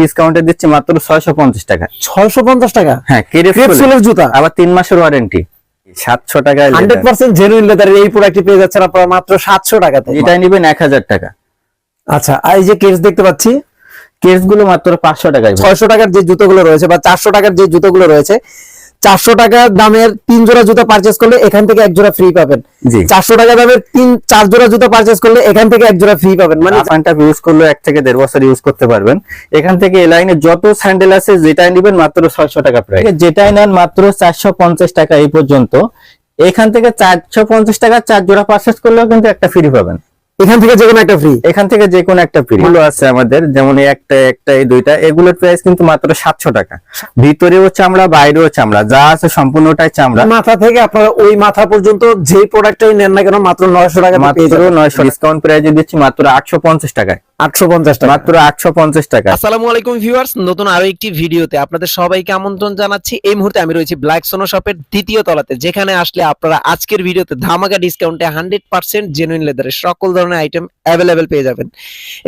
ডিসকাউন্টে দিচ্ছি মাত্র ছয়শো পঞ্চাশ টাকা। ছয়শো পঞ্চাশ টাকা? হ্যাঁ ক্রেপসুলের জুতা? আবার 3 মাসের ওয়ারেন্টি সাতশো টাকায় হান্ড্রেড পার্সেন্ট জেনুইন লেদারের এই প্রোডাক্টটি পেয়ে যাচ্ছেন আপনারা মাত্র সাতশো টাকাতে এটাই নিবেন এক হাজার টাকা। আচ্ছা আর এই যে কেস দেখতে পাচ্ছি? কেসগুলো মাত্র পাঁচশো টাকায়। ভাই। ছয়শো টাকার যে জুতোগুলো রয়েছে বা চারশো টাকার যে জুতোগুলো রয়েছে চারশো টাকা দামের তিন জোড়া জুতো পারচেস করলে এখান থেকে এক জোড়া ফ্রি পাবেন। চারশো টাকা দামের তিন চার জোড়া জুতো পারচেস করলে এখান থেকে এক জোড়া ফ্রি পাবেন। মানে ফানটা ইউজ করলে এক থেকে দেড় বছর ইউজ করতে পারবেন। এখান থেকে এই লাইনে যত স্যান্ডেল আছে যেটাই নিবেন মাত্র ছয়শো টাকা প্রাইস যেটাই নেন মাত্র চারশো পঞ্চাশ টাকা এই পর্যন্ত। এখান থেকে চারশো পঞ্চাশ টাকা চার জোড়া পারচেস করলেও কিন্তু একটা ফ্রি পাবেন। এখান থেকে যে কোনো একটা ফ্রি এখান থেকে যে কোনো একটা ফ্রি গুলো আছে আমাদের যেমন এই একটা একটা এই দুইটা এগুলোর প্রাইস কিন্তু মাত্র সাতশো টাকা। ভিতরেও চামড়া বাইরেও চামড়া যা আছে সম্পূর্ণটাই চামড়া। মাথা থেকে আপনারা ওই মাথা পর্যন্ত যে প্রোডাক্টটাই নেন না কেন মাত্র নয়শো টাকা মাত্র নয়শো ডিসকাউন্ট প্রাইস দিচ্ছি মাত্র আটশো পঞ্চাশ টাকায়। আটশো পঞ্চাশ টাকা। মাত্র আটশো পঞ্চাশ টাকা। আসসালামু আলাইকুম ভিউয়ার্স নতুন আরও একটি ভিডিওতে আপনাদের সবাইকে আমন্ত্রণ জানাচ্ছি। এই মুহূর্তে আমি রয়েছি ব্ল্যাক সোনো শপের দ্বিতীয় তলাতে। যেখানে আসলে আপনারা আজকের ভিডিওতে ধামাকা ডিসকাউন্টে হান্ড্রেড পার্সেন্ট জেনুইন লেদারের সকল ধরনের আইটেম অ্যাভেলেবেল পেয়ে যাবেন।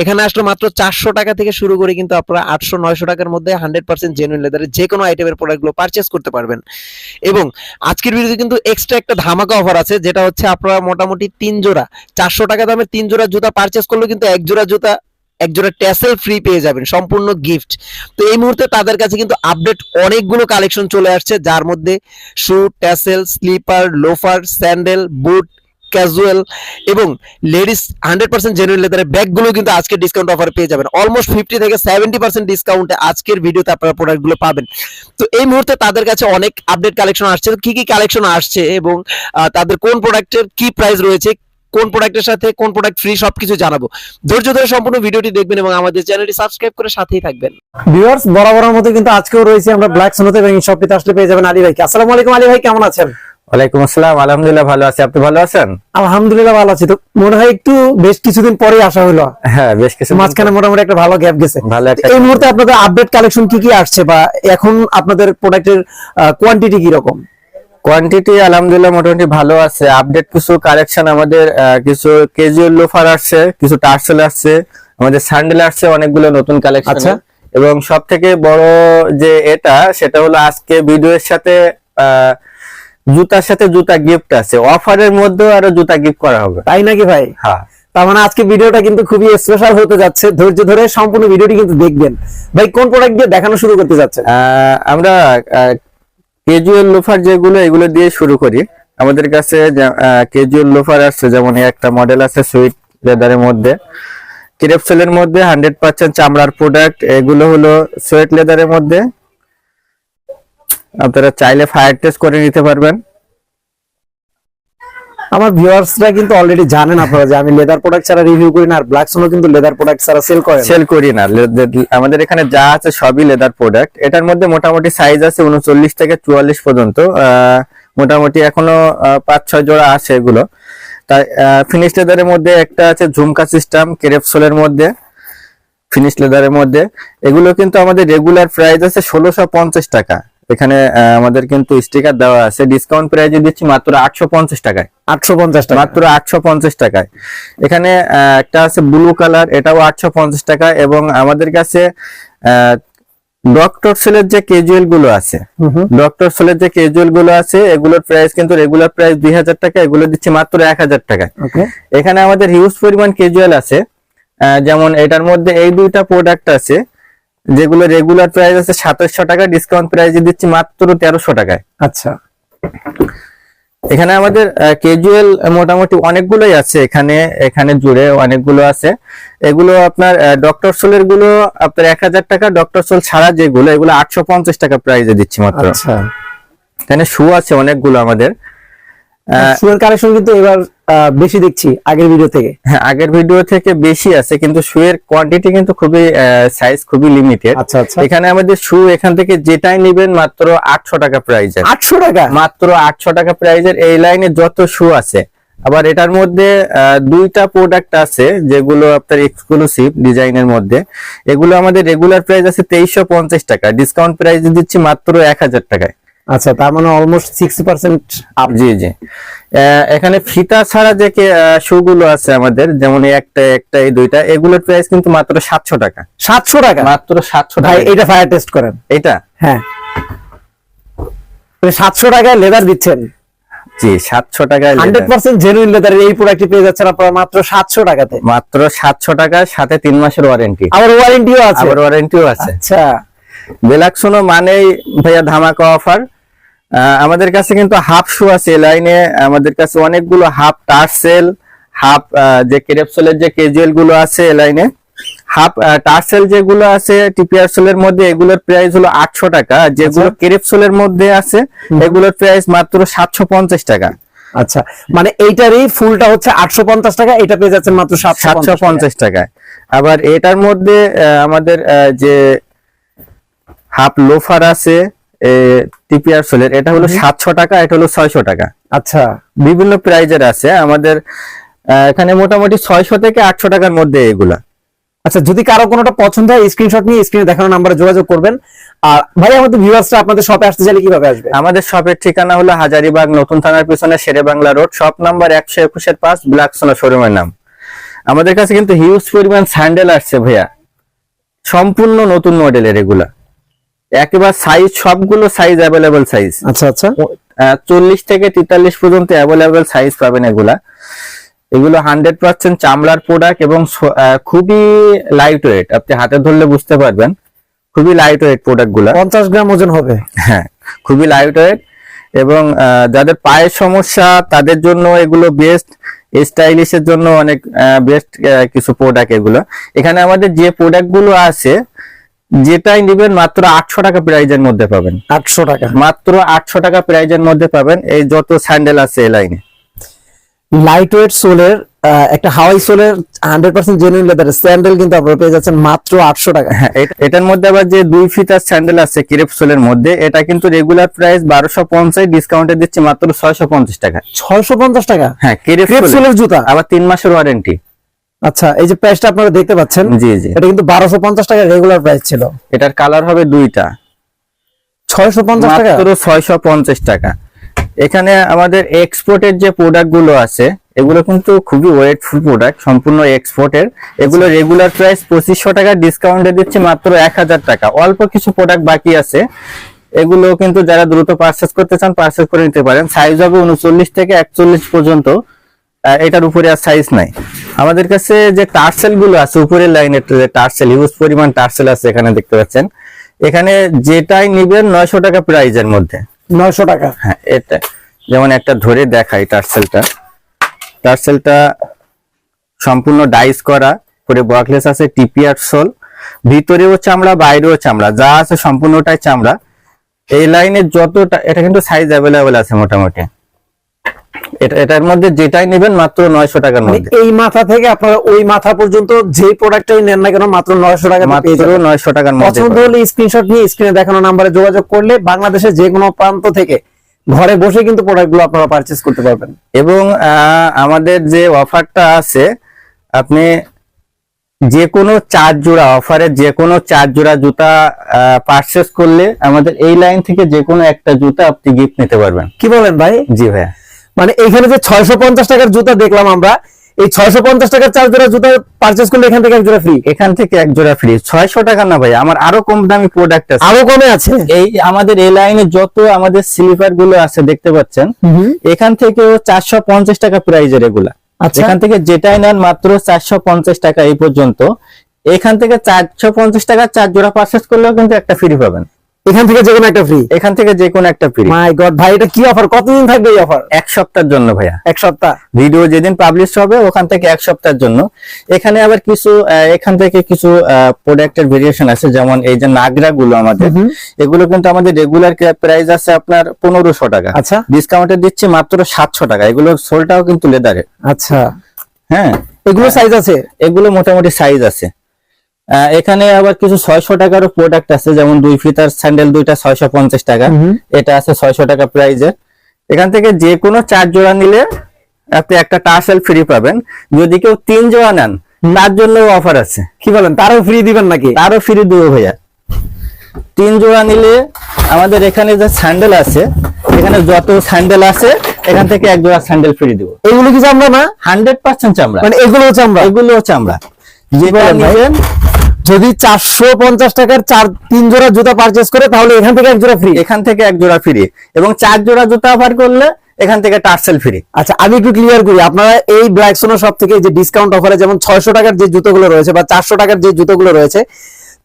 এখানে আসলে মাত্র চারশো টাকা থেকে শুরু করে কিন্তু আপনারা আটশো নয়শো টাকার মধ্যে হান্ড্রেড পার্সেন্ট জেনুইন লেদারের যে কোনো আইটেমের প্রোডাক্টগুলো পারচেস করতে পারবেন। এবং আজকের ভিডিওতে কিন্তু এক্সট্রা একটা ধামাকা অফার আছে যেটা হচ্ছে আপনারা মোটামুটি তিন জোড়া চারশো টাকা দামের তিন জোড়া জুতা পারচেস করলেও কিন্তু এক জোড়া জুতা এক জোড়া ট্যাসেল ফ্রি পেয়ে যাবেন, সম্পূর্ণ গিফট তো এই মুহূর্তে তাদের কাছে কিন্তু আপডেট অনেকগুলো কালেকশন চলে আসছে, যার মধ্যে shoe tassel slipper loafer sandal boot casual এবং লেডিস হান্ড্রেড পার্সেন্ট জেনুইন লেদারের ব্যাগগুলো কিন্তু আজকে ডিসকাউন্ট অফার পেয়ে যাবেন। অলমোস্ট ফিফটি থেকে সেভেন্টি পার্সেন্ট ডিসকাউন্টে আজকের ভিডিওতে আপনারা প্রোডাক্টগুলো পাবেন। তো এই মুহূর্তে তাদের কাছে অনেক আপডেট কালেকশন আসছে। কি কি কালেকশন আসছে এবং তাদের কোন প্রোডাক্টের কি প্রাইস রয়েছে কোন প্রোডাক্টের সাথে কোন প্রোডাক্ট ফ্রি সবকিছু জানাব। ধৈর্য ধরে সম্পূর্ণ ভিডিওটি দেখবেন এবং আমাদের চ্যানেলটি সাবস্ক্রাইব করে সাথেই থাকবেন। ভিউয়ার্স বরাবরের মতো কিন্তু আজকেও রয়েছে আমরা ব্ল্যাক সোনোতে এবং এই শপটিতে আসলে পেয়ে যাবেন আলী ভাইকে। আসসালামু আলাইকুম আলী ভাই কেমন আছেন? ওয়ালাইকুম আসসালাম আলহামদুলিল্লাহ ভালো আছি। আপনি ভালো আছেন? আলহামদুলিল্লাহ ভালো আছি। তো মনে হয় একটু বেশ কিছুদিন পরে আসা হলো। হ্যাঁ বেশ কিছু মাঝখানে মোটামুটি একটা ভালো গ্যাপ গেছে। ভালো একটা এই মুহূর্তে আপনাদের আপডেট কালেকশন কি কি আসছে বা এখন আপনাদের প্রোডাক্টের কোয়ান্টিটি কি রকম কোয়ান্টিটি আলহামদুলিল্লাহ মোটামুটি ভালো আছে। আপডেট কিছু কালেকশন আমাদের কিছু কেজুয়াল লোফার আসছে কিছু টার্সেল আসছে আমাদের স্যান্ডেল আসছে অনেকগুলো নতুন কালেকশন আচ্ছা। এবং সব থেকে বড় যে এটা সেটা হলো আজকে ভিডিওর সাথে জুতার সাথে জুতা গিফট আছে। অফারের মধ্যেও আরও জুতা গিফট করা হবে। তাই নাকি ভাই? হ্যাঁ। তার মানে আজকে ভিডিওটা কিন্তু খুবই স্পেশাল হতে যাচ্ছে। ধৈর্য ধরে সম্পূর্ণ ভিডিওটি কিন্তু দেখবেন। ভাই কোন প্রোডাক্ট দিয়ে দেখানো শুরু করতে যাচ্ছে আমরা কেজুয়াল লোফার যেগুলো, এগুলো দিয়ে শুরু করি। আমাদের কাছে কেজুয়াল লোফার আসছে, যেমন একটা মডেল আছে, সুইট লেদারের মধ্যে। ক্রেপসেলের মধ্যে হান্ড্রেড পার্সেন্ট চামড়ার প্রোডাক্ট এগুলো হলো সুইট লেদারের মধ্যে। আপনারা চাইলে ফায়ার টেস্ট করে নিতে পারবেন। আমার ভিউয়ার্সরা কিন্তু অলরেডি জানেন আপনারা যে আমি লেদার প্রোডাক্ট ছাড়া রিভিউ করি না, আর ব্ল্যাক সোনো কিন্তু লেদার প্রোডাক্ট ছাড়া সেল করে সেল করি না। আমাদের এখানে যা আছে সবই লেদার প্রোডাক্ট এটার মধ্যে মোটামুটি সাইজ আছে উনচল্লিশ থেকে চুয়াল্লিশ পর্যন্ত। মোটামুটি এখনও পাঁচ, ছয় জোড়া আছে এগুলো। তাই ফিনিশ লেদারের মধ্যে একটা আছে ঝুমকা সিস্টেম কেরেপসোলের মধ্যে ফিনিশ লেদারের মধ্যে। এগুলো কিন্তু আমাদের রেগুলার প্রাইস আছে ষোলোশো টাকা। এখানে আমাদের কিন্তু স্টিকার দেওয়া আছে। ডিসকাউন্ট প্রাইজে দিচ্ছি মাত্র আটশো পঞ্চাশ টাকায়। আটশো পঞ্চাশ টাকা। মাত্র আটশো পঞ্চাশ টাকায়। এখানে একটা আছে ব্লু কালার এটাও আটশো পঞ্চাশ টাকা এবং আমাদের কাছে ডক্টর সেলের যে কেজুয়ালগুলো আছে। ডক্টর সেলের যে কেজুয়ালগুলো আছে এগুলোর প্রাইস কিন্তু রেগুলার প্রাইস দুই হাজার টাকা এগুলো দিচ্ছি মাত্র এক হাজার টাকায়। এখানে আমাদের হিউজ পরিমাণ কেজুয়াল আছে। যেমন এটার মধ্যে এই দুইটা প্রোডাক্ট আছে। যেগুলো রেগুলার প্রাইস আছে সাতাশশো টাকা ডিসকাউন্ট প্রাইসে দিচ্ছি মাত্র তেরোশো টাকায়। আচ্ছা। এখানে আমাদের ক্যাজুয়াল মোটামুটি অনেকগুলোই আছে এখানে এখানে জুড়ে অনেকগুলো আছে। এগুলো আপনার ডক্টর সোলেরগুলো আপনার এক হাজার টাকা ডক্টর সোল ছাড়া যেগুলো এগুলো আটশো পঞ্চাশ টাকা প্রাইজে দিচ্ছি মাত্র। আচ্ছা। এখানে শু আছে অনেকগুলো আমাদের। শুয়ের কালেকশন কিন্তু এবার বেশি দেখছি আগের ভিডিও থেকে। হ্যাঁ আগের ভিডিও থেকে বেশি আছে কিন্তু শুয়ের কোয়ান্টিটি কিন্তু খুবই সাইজ খুবই লিমিটেড আচ্ছা আচ্ছা। এখানে আমাদের শু এখান থেকে যেটাই নেবেন মাত্র আটশো টাকা প্রাইজের আটশো টাকা? মাত্র আটশো টাকা প্রাইজের এই লাইনে যত শু আছে। আবার এটার মধ্যে দুইটা প্রোডাক্ট আছে যেগুলো আপনার এক্সক্লুসিভ ডিজাইনের মধ্যে। এগুলো আমাদের রেগুলার প্রাইস আছে তেইশশো পঞ্চাশ টাকা। ডিসকাউন্ট প্রাইস দিচ্ছি মাত্র এক হাজার টাকায়। আচ্ছা তার মানে অলমোস্ট সিক্সটি পার্সেন্ট আপ জি জি। এখানে ফিতা ছাড়া যে শু গুলো আছে আমাদের যেমন একটা একটা এই দুইটা এগুলোর প্রাইস কিন্তু মাত্র সাতশো টাকা। সাতশো টাকা? মাত্র সাতশো টাকা এটা ফায়ার টেস্ট করেন। এটা? হ্যাঁ। সাতশো টাকায় লেদার দিচ্ছেন। জি সাতশো টাকায় হান্ড্রেড। পার্সেন্ট জেনুইন লেদারের এই প্রোডাক্টটি পেয়ে যাচ্ছেন আপনারা মাত্র সাতশো টাকাতে। মাত্র সাতশো টাকার সাথে তিন মাসের ওয়ারেন্টি আবার ওয়ারেন্টিও আছে। আবার ওয়ারেন্টিও আছে। আচ্ছা। বেলাক্সোনো মানেই ভাইয়া ধামাকা অফার আমাদের কাছে কিন্তু হাফ শু আছে লাইনে আমাদের কাছে অনেকগুলো হাফ টার্সেল হাফ যে কেরেপসোলের যে কেজুয়ালগুলো আছে লাইনে হাফ টার্সেল যেগুলো আছে টিপিআরসোলের মধ্যে এগুলোর প্রাইস হলো আটশো টাকা। যেগুলো কেরেপসোলের মধ্যে আছে এগুলোর প্রাইস মাত্র সাতশো পঞ্চাশ টাকা। আচ্ছা মানে এইটারই ফুলটা হচ্ছে আটশো পঞ্চাশ টাকা এটা পেয়ে যাচ্ছেন মাত্র সাতশো পঞ্চাশ টাকায়। আবার এটার মধ্যে আমাদের যে হাফ লোফার আছে টিপিআর সোলের। এটা হলো সাতশো টাকা এটা হলো ছয়শো টাকা। আচ্ছা। বিভিন্ন প্রাইজের আছে। আমাদের এখানে মোটামুটি ছয়শো থেকে আটশো টাকার মধ্যে এগুলা। আচ্ছা যদি কারও কোনোটা পছন্দ হয় স্ক্রিনশট নিয়ে স্ক্রিনে দেখানো নাম্বারে যোগাযোগ করবেন। আর ভাই আমাদের ভিউয়ার্সরা আপনাদের শপে আসতে চাইলে কীভাবে আসবে? আমাদের শপের ঠিকানা হলো হাজারিবাগ নতুন থানার পিছনে Shere Bangla road shop number একশো একুশের পাঁচ ব্ল্যাক সোনা শোরুমের নাম। আমাদের কাছে কিন্তু হিউজ পরিমাণ স্যান্ডেল আসছে ভাইয়া। সম্পূর্ণ নতুন মডেলের এগুলা। একেবারে সাইজ সবগুলো সাইজ অ্যাভেলেবল সাইজ আচ্ছা আচ্ছা। চল্লিশ থেকে তেতাল্লিশ পর্যন্ত অ্যাভেলেবল সাইজ পাবেন এগুলা। এগুলো হান্ড্রেড পার্সেন্ট চামড়ার প্রোডাক্ট এবং খুবই লাইট ওয়েট আপনি হাতে ধরলে বুঝতে পারবেন। খুবই লাইট ওয়েট প্রোডাক্টগুলা। পঞ্চাশ গ্রাম ওজন হবে। হ্যাঁ খুবই লাইট ওয়েট এবং যাদের পায়ের সমস্যা তাদের জন্য এগুলো বেস্ট স্টাইলিশের জন্য অনেক বেস্ট কিছু প্রোডাক্ট এগুলো। এখানে আমাদের যে প্রোডাক্টগুলো আছে যেটাই নিবেন মাত্র আটশো টাকা প্রাইজের মধ্যে পাবেন। আটশো টাকা। মাত্র আটশো টাকা প্রাইজের মধ্যে পাবেন এই যত স্যান্ডেল আছে এই লাইনে লাইট ওয়েট সোলের একটা হাওয়াই সোলের হান্ড্রেড পার্সেন্ট জেনুইন লেদারের স্যান্ডেল কিন্তু আপনারা পেয়ে যাচ্ছেন মাত্র আটশো টাকা। হ্যাঁ এটার মধ্যে আবার যে দুই ফিতার স্যান্ডেল আছে ক্রিপসোলের মধ্যে এটা কিন্তু রেগুলার প্রাইস বারোশো পঞ্চাশ ডিসকাউন্টে দিচ্ছে মাত্র ছয়শো পঞ্চাশ টাকা। ছয়শো পঞ্চাশ টাকা? হ্যাঁ ক্রেপ সোলের। জুতা? আবার তিন মাসের ওয়ারেন্টি আচ্ছা এই যে প্রাইসটা আপনারা দেখতে পাচ্ছেন জি জি। এটা কিন্তু বারোশো পঞ্চাশ টাকা রেগুলার প্রাইস ছিল। এটার কালার হবে দুইটা। ছয়শো পঞ্চাশ টাকা? মাত্র ছয়শো পঞ্চাশ টাকা। এখানে আমাদের এক্সপোর্টের যে প্রোডাক্টগুলো আছে এগুলো কিন্তু খুবই ওয়েটফুল প্রোডাক্ট সম্পূর্ণ এক্সপোর্টের এগুলো রেগুলার প্রাইস পঁচিশশো টাকা ডিসকাউন্টে দিচ্ছে মাত্র এক হাজার টাকা। অল্প কিছু প্রোডাক্ট বাকি আছে। এগুলো কিন্তু যারা দ্রুত পারচেস করতে চান পারচেস করে নিতে পারেন। সাইজ হবে উনচল্লিশ থেকে একচল্লিশ পর্যন্ত। এটার উপরে আর সাইজ নাই। আমাদের কাছে যে টার্সেলগুলো আছে উপরের লাইনের যে টার্সেল হিউজ পরিমাণ টার্সেল আছে এখানে দেখতে পাচ্ছেন। এখানে যেটাই নিবেন নয়শো টাকা প্রাইজের মধ্যে। নয়শো টাকা। হ্যাঁ এটা। যেমন একটা ধরে দেখাই টার্সেলটা। টার্সেলটা সম্পূর্ণ ডাইস করা পরে বকলেস আছে টিপিআর সোল। ভিতরেও চামড়া বাইরেও চামড়া। যা আছে সম্পূর্ণটাই চামড়া। এই লাইনে যতটা এটা কিন্তু সাইজ অ্যাভেলেবেল আছে মোটামুটি। এটা এটার মধ্যে যেটাই নেবেন মাত্র নয়শো টাকার মানে মধ্যে এই মাথা থেকে আপনারা ওই মাথা পর্যন্ত যেই প্রোডাক্টটাই নেন না কেন মাত্র নয়শো টাকা পেয়ে মাত্র যাবেন। নয়শো টাকার মধ্যে পছন্দ হলে স্ক্রিনশট নিয়ে স্ক্রিনে দেখানো নাম্বারে যোগাযোগ করলে বাংলাদেশের যে কোনো প্রান্ত থেকে ঘরে বসে কিন্তু প্রোডাক্টগুলো আপনারা পারচেস করতে পারবেন। এবং আহ, আমাদের যে অফারটা আছে আপনি যে কোনো চার জোড়া অফারে যে কোনো চার জোড়া জুতা পারচেস করলে আমাদের এই লাইন থেকে যে কোনো একটা জুতা আপনি গিফট নিতে পারবেন। কি বলেন ভাই? জি ভাইয়া। মানে এখানে যে ছয়শো পঞ্চাশ টাকার জুতা দেখলাম আমরা এই ছয়শো পঞ্চাশ টাকার চার জোড়া জুতা পারচেস করলে এখান থেকে এক জোড়া ফ্রি এখান থেকে এক জোড়া ফ্রি ছয়শো টাকা না ভাই আমার আরও কম দামি প্রোডাক্ট আছে। আরও কমে আছে? এই আমাদের এই লাইনে যত আমাদের স্লিপারগুলো আছে দেখতে পাচ্ছেন এখান থেকেও চারশো পঞ্চাশ টাকা প্রাইজের এগুলা। আচ্ছা। এখান থেকে যেটাই নেন মাত্র চারশো পঞ্চাশ টাকা এই পর্যন্ত। এখান থেকে চারশো পঞ্চাশ টাকা চার জোড়া পারচেস করলেও কিন্তু একটা ফ্রি পাবেন। এখান থেকে যে কোনো একটা ফ্রি এখান থেকে যে কোনো একটা ফ্রি মাই গড ভাই এটা কি অফার কতদিন থাকবে এই অফার এক সপ্তাহের জন্য ভাইয়া। এক সপ্তাহ? ভিডিও যেদিন পাবলিশ হবে ওখান থেকে এক সপ্তাহের জন্য। এখানে আবার কিছু এখান থেকে কিছু প্রোডাক্টের ভেরিয়েশন আছে যেমন এই যে নাগরা গুলো আমাদের এগুলো কিন্তু আমাদের রেগুলার প্রাইস আছে আপনার পনেরোশো টাকা। আচ্ছা। ডিসকাউন্টে দিচ্ছি মাত্র সাতশো টাকা। এগুলো সোলটাও কিন্তু লেদারের আচ্ছা। হ্যাঁ। এগুলো সাইজ আছে? এগুলো মোটামুটি সাইজ আছে। এখানে আবার কিছু ছয়শো টাকারও প্রোডাক্ট আছে যেমন দুই ফিতার স্যান্ডেল দুইটা ছয়শো পঞ্চাশ টাকা। এটা আছে ছয়শো টাকা প্রাইজের এখান থেকে যে কোনো চার জোড়া নিলে আপনি একটা টার্সেল ফ্রি পাবেন। যদি কেউ তিন জোড়া নেন তার জন্য অফার আছে। কি বলেন তারও ফ্রি দিবেন নাকি? তারও ফ্রি দেবো ভাইয়া। তিন জোড়া নিলে আমাদের এখানে যে স্যান্ডেল আছে এখানে যত স্যান্ডেল আছে এখান থেকে এক জোড়া স্যান্ডেল ফ্রি দিব। এগুলো কি চামড়া না? হান্ড্রেড পার্সেন্ট চামড়া। মানে এগুলো চামড়া? এগুলো চামড়া। যদি চারশো পঞ্চাশ টাকার চার তিন জোড়া জুতা পারচেস করে তাহলে এখান থেকে এক জোড়া ফ্রি এখান থেকে এক জোড়া ফ্রি এবং চার জোড়া জুতা অফার করলে এখান থেকে টার্সেল ফ্রি আচ্ছা আমি একটু ক্লিয়ার করি। আপনারা এই ব্ল্যাক সোনো সব থেকে যে ডিসকাউন্ট অফারে যেমন ছয়শো টাকার যে জুতোগুলো রয়েছে বা চারশো টাকার যে জুতোগুলো রয়েছে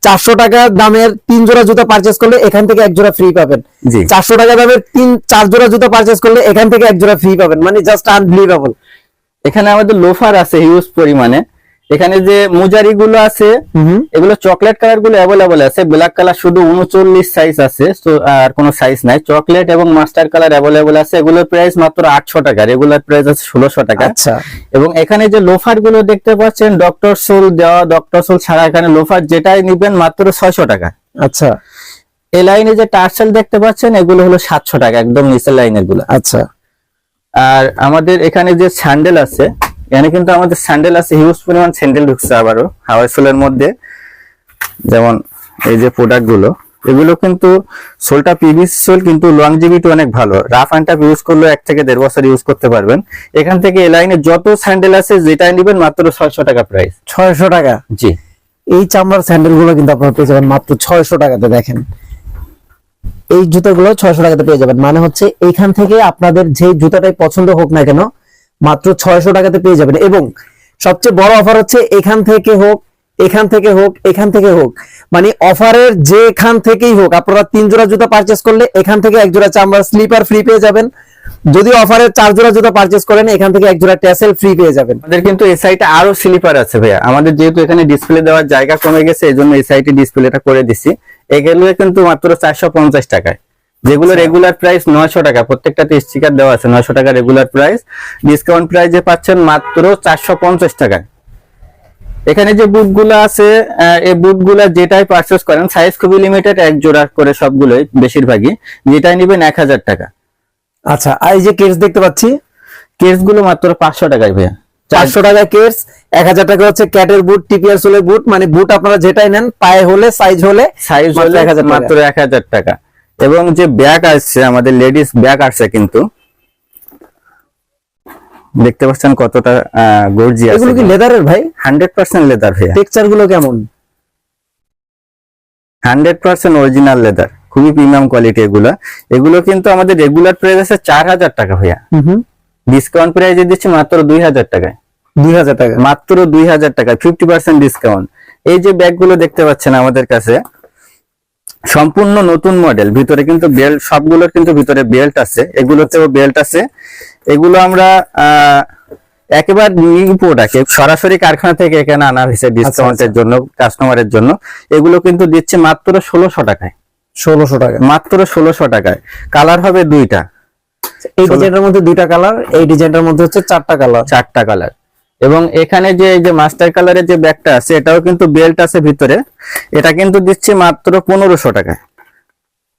চারশো টাকা দামের তিন জোড়া জুতা পারচেস করলে এখান থেকে এক জোড়া ফ্রি পাবেন। চারশো টাকা দামের তিন চার জোড়া জুতা পারচেস করলে এখান থেকে এক জোড়া ফ্রি পাবেন। মানে জাস্ট আনবিলিভেবল এখানে আমাদের লোফার আছে হিউজ পরিমাণে। এখানে যে মুজারি গুলো আছে এগুলো চকলেট কালারগুলো অ্যাভেলেবল আছে। ব্ল্যাক কালার শুধু উনচল্লিশ সাইজ আছে তো আর কোনো সাইজ নাই। চকলেট এবং মাস্টার কালার অ্যাভেলেবল আছে। এগুলোর প্রাইস মাত্র আটশো টাকা। রেগুলার প্রাইস আছে ষোলোশো টাকা। আচ্ছা। এবং এখানে যে লোফারগুলো দেখতে পাচ্ছেন ডক্টর সোল দেওয়া ডক্টর সোল ছাড়া এখানে লোফার যেটাই নিবেন মাত্র ছয়শো টাকা। আচ্ছা। এই লাইনে যে টার্সেল দেখতে পাচ্ছেন এগুলো হলো সাতশো টাকা একদম নিচের লাইনেরগুলো আচ্ছা। আর আমাদের এখানে যে স্যান্ডেল আছে এখানে কিন্তু আমাদের স্যান্ডেল আছে হিউজ পরিমাণ স্যান্ডেল ঢুকছে আবারও হাওয়াই সোলের মধ্যে। যেমন এই যে প্রোডাক্টগুলো এগুলো কিন্তু সোলটা পিভিস সোল কিন্তু লং লংজিভিটি অনেক ভালো। রাফ অ্যান্ড টাফ ইউজ করলে এক থেকে দেড় বছর ইউজ করতে পারবেন। এখান থেকে এই লাইনে যত স্যান্ডেল আছে যেটা নেবেন মাত্র ছয়শো টাকা প্রাইস ছয়শো টাকা? জি। এই চামড়ার স্যান্ডেলগুলো কিন্তু আপনারা পেয়ে যাবেন মাত্র ছয়শো টাকাতে দেখেন। এই জুতাগুলো ছয়শো টাকাতে পেয়ে যাবেন। মানে হচ্ছে এখান থেকে আপনাদের যে জুতাটাই পছন্দ হোক না কেন মাত্র ছয়শো টাকাতে পেয়ে যাবেন। এবং সবচেয়ে বড় অফার হচ্ছে এখান থেকে হোক, এখান থেকে হোক, এখান থেকে হোক। মানে অফারের যেখান থেকেই হোক, আপনারা তিন জোড়া জুতা পারচেস করলে এখান থেকে এক জোড়া চামড়ার স্লিপার ফ্রি পেয়ে যাবেন। যদি অফারের চার জোড়া জুতা পারচেস করেন, এখান থেকে এক জোড়া ট্যাসেল ফ্রি পেয়ে যাবেন। আমাদের কিন্তু এই সাইটে আরও স্লিপার আছে ভাইয়া। আমাদের যেহেতু এখানে ডিসপ্লে দেওয়ার জায়গা কমে গেছে এই জন্য এই সাইটে ডিসপ্লেটা করে দিছি। এগুলো কিন্তু মাত্র চারশো পঞ্চাশ টাকায়। যেগুলো রেগুলার প্রাইস নয়শো টাকা প্রত্যেকটাতে স্টিকার দেওয়া আছে নয়শো টাকা রেগুলার প্রাইস ডিসকাউন্ট প্রাইসে পাচ্ছেন মাত্র চারশো পঞ্চাশ টাকায়। এখানে যে বুটগুলো আছে এই বুটগুলা যেটাই পারচেস করেন সাইজ খুবই লিমিটেড এক জোড়া করে সবগুলোই বেশিরভাগই যেটাই নিবেন এক হাজার টাকা। আচ্ছা আর এই যে কেস দেখতে পাচ্ছি? কেসগুলো মাত্র পাঁচশো টাকায় ভাইয়া। চারশো টাকা কেস এক হাজার টাকা হচ্ছে ক্যাটের বুট টিপিআর সোলের বুট মানে বুট আপনারা যেটাই নেন পায়ে হলে সাইজ হলে সাইজ হলে এক হাজার মাত্র এক হাজার টাকা। এবং যে ব্যাগ আসছে আমাদের লেডিস ব্যাগ আসছে কিন্তু। দেখতে পাচ্ছেন কতটা গর্জি আছে। এগুলো কি লেদারের ভাই? হান্ড্রেড পার্সেন্ট লেদার ভাইয়া। টেক্সচারগুলো কেমন? হান্ড্রেড পার্সেন্ট অরিজিনাল লেদার খুবই প্রিমিয়াম কোয়ালিটি এগুলা। এগুলো কিন্তু আমাদের রেগুলার প্রাইস আছে চার হাজার টাকা ভাইয়া। ডিসকাউন্ট প্রাইসে দিচ্ছি মাত্র দুই হাজার টাকায়। দুই হাজার টাকা। মাত্র দুই হাজার টাকা ফিফটি পার্সেন্ট ডিসকাউন্ট এই যে ব্যাগগুলো দেখতে পাচ্ছেন আমাদের কাছে সম্পূর্ণ নতুন মডেল ভিতরে কিন্তু বেল্ট সবগুলোর কিন্তু ভিতরে বেল্ট আছে। এগুলোতেও বেল্ট আছে। এগুলো আমরা আহ, একেবারে নিউ প্রোডাক্ট সরাসরি কারখানা থেকে এখানে আনা হয়েছে ডিসকাউন্টের জন্য কাস্টমারের জন্য। এগুলো কিন্তু দিচ্ছে মাত্র ষোলোশো টাকায়। ষোলোশো টাকা মাত্র ষোলোশো টাকায়। কালার হবে দুইটা। এই ডিজাইনটার মধ্যে দুইটা কালার এই ডিজাইনটার মধ্যে হচ্ছে চারটা কালার চারটা কালার এবং এখানে যে এই যে মাস্টার কালারের যে ব্যাগটা আছে এটাও কিন্তু বেল্ট আছে ভিতরে। এটা কিন্তু দিচ্ছি মাত্র পনেরোশো টাকায়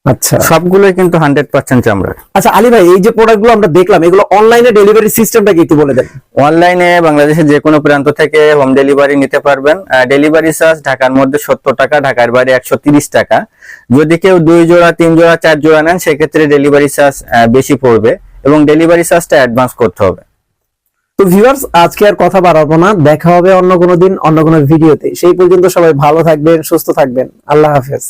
আচ্ছা। সবগুলোই কিন্তু হান্ড্রেড পার্সেন্ট চামড়া আচ্ছা আলী ভাই এই যে প্রোডাক্টগুলো আমরা দেখলাম এগুলো অনলাইনে ডেলিভারি সিস্টেমটা কি একটু বলে দেন। অনলাইনে বাংলাদেশের যে কোনো প্রান্ত থেকে হোম ডেলিভারি নিতে পারবেন। ডেলিভারি চার্জ ঢাকার মধ্যে সত্তর টাকা ঢাকার বাইরে একশো তিরিশ টাকা। যদি কেউ দুই জোড়া তিন জোড়া চার জোড়া নেন সেক্ষেত্রে ডেলিভারি চার্জ বেশি পড়বে। এবং ডেলিভারি চার্জটা অ্যাডভান্স করতে হবে। তো ভিউয়ার্স আজকে আর কথা বাড়াবো না। দেখা হবে অন্য কোনো দিন, অন্য কোনো ভিডিওতে সেই পর্যন্ত সবাই ভালো থাকবেন, সুস্থ থাকবেন। আল্লাহ হাফেজ।